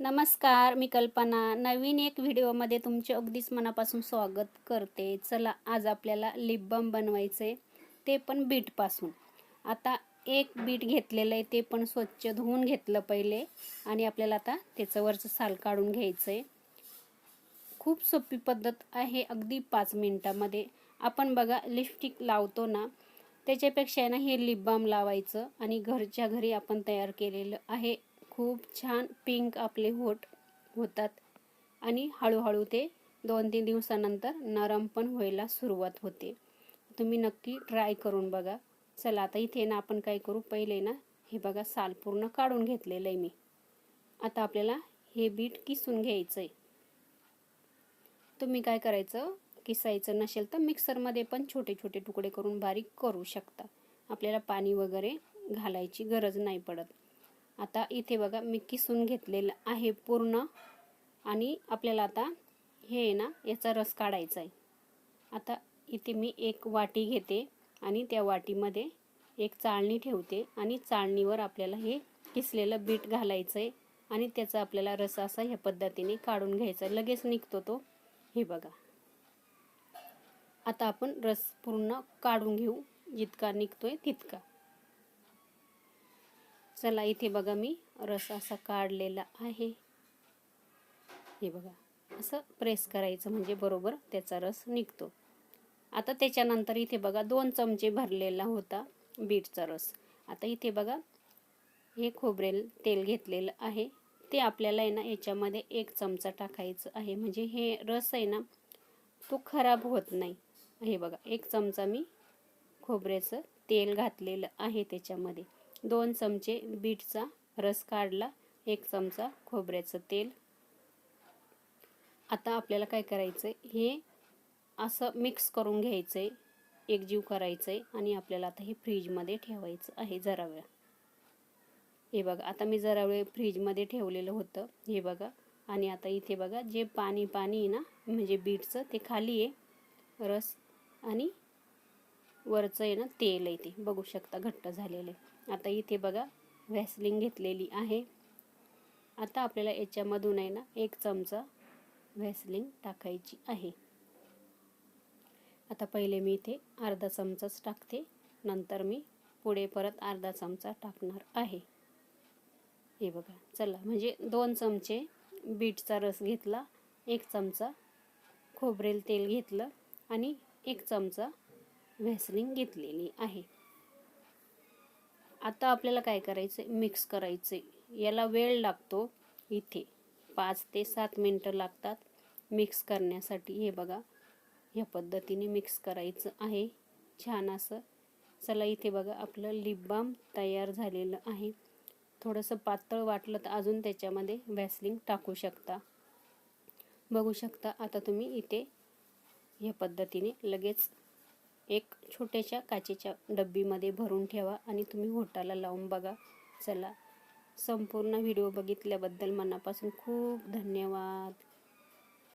नमस्कार मी कल्पना. नवीन एक व्हिडिओमध्ये तुमचे अगदीच मनापासून स्वागत करते. चला आज आपल्याला लिप बाम बनवायचं आहे ते पण बीटपासून. आता एक बीट घेतलेलं आहे ते पण स्वच्छ धुवून घेतलं पहिले आणि आपल्याला आता त्याचं वरचं साल काढून घ्यायचं आहे खूप सोपी पद्धत आहे अगदी पाच मिनटामध्ये. आपण बघा लिपस्टिक लावतो ना त्याच्यापेक्षा आहे ना हे लिप बाम लावायचं आणि घरच्या घरी आपण तयार केलेलं आहे. खूप छान पिंक आपले होट होतात. आणि हळूहळू ते दोन तीन दिवसानंतर नरम पण व्हायला सुरुवात होते. तुम्ही नक्की ट्राय करून बघा. चला आता इथे ना आपण काय करू? पहिले ना हे बघा साल पूर्ण काढून घेतलेलं आहे मी. आता आपल्याला हे बीट किसून घ्यायचं आहे तुम्ही काय करायचं? किसायचं नसेल तर मिक्सरमध्ये पण छोटे छोटे तुकडे करून बारीक करू शकता. आपल्याला पाणी वगैरे घालायची गरज नाही पडत. आता इथे बघा मी किसून घेतलेलं आहे पूर्ण. आणि आपल्याला आता हे आहे ना याचा रस काढायचा आहे आता इथे मी एक वाटी घेते आणि त्या वाटीमध्ये एक चाळणी ठेवते आणि चाळणीवर आपल्याला हे किसलेलं बीट घालायचं आहे आणि त्याचा आपल्याला रस असा ह्या पद्धतीने काढून घ्यायचा. आहे लगेच निघतो तो. हे बघा. आता आपण रस पूर्ण काढून घेऊ. जितका निघतोय तितका. चला इथे बघा मी रस असा काढलेला आहे. हे बघा असं प्रेस करायचं म्हणजे बरोबर त्याचा रस निघतो. आता त्याच्यानंतर इथे बघा दोन चमचे भरलेला होता बीटचा रस. आता इथे बघा हे खोबरेल तेल घेतलेलं आहे. ते आपल्याला आहे ना याच्यामध्ये एक चमचा टाकायचं आहे. म्हणजे हे रस आहे ना तो खराब होत नाही. हे बघा एक चमचा मी खोबऱ्याचं तेल घातलेलं आहे त्याच्यामध्ये. दोन चमचे बीटचा रस काढला एक चमचा खोबऱ्याचं तेल. आता आपल्याला काय करायचं आहे हे असं मिक्स करून घ्यायचं आहे एकजीव करायचं आहे आणि आपल्याला आता हे फ्रीजमध्ये ठेवायचं आहे जरा वेळ. हे बघा आता मी जरा वेळ फ्रीजमध्ये ठेवलेलं होतं हे बघा. आणि आता इथे बघा जे पाणी पाणी आहे ना म्हणजे बीटचं ते खाली आहे. रस आणि वरचं आहे ना तेल आहे ते. बघू शकता घट्ट झालेलं आहे. आता इथे बघा व्हॅसलिंग घेतलेली आहे. आता आपल्याला याच्यामधून आहे ना एक चमचा व्हॅसलिंग टाकायची आहे. आता पहिले मी इथे अर्धा चमचाच टाकते. नंतर मी पुढे परत अर्धा चमचा टाकणार आहे. हे बघा चला. म्हणजे दोन चमचे बीटचा रस घेतला एक चमचा खोबरेल तेल घेतलं आणि एक चमचा व्हॅसलिंग घेतलेली आहे. आता आपल्याला काय करायचं मिक्स करायचं याला वेळ लागतो इथे. पाच ते सात मिनटं लागतात मिक्स करण्यासाठी. हे बघा. ह्या पद्धतीने मिक्स करायचं आहे. छान असं. चला इथे बघा. आपलं लिप बाम तयार झालेलं आहे. थोडंसं पातळ वाटलं तर अजून त्याच्यामध्ये व्हॅसलिंग टाकू शकता. बघू शकता. आता तुम्ही इथे ह्या पद्धतीने लगेच एक छोट्याशा काचेच्या डब्बीमध्ये भरून ठेवा आणि तुम्ही होटाला लावून बघा. चला. संपूर्ण व्हिडिओ बघितल्याबद्दल मनापासून खूप धन्यवाद.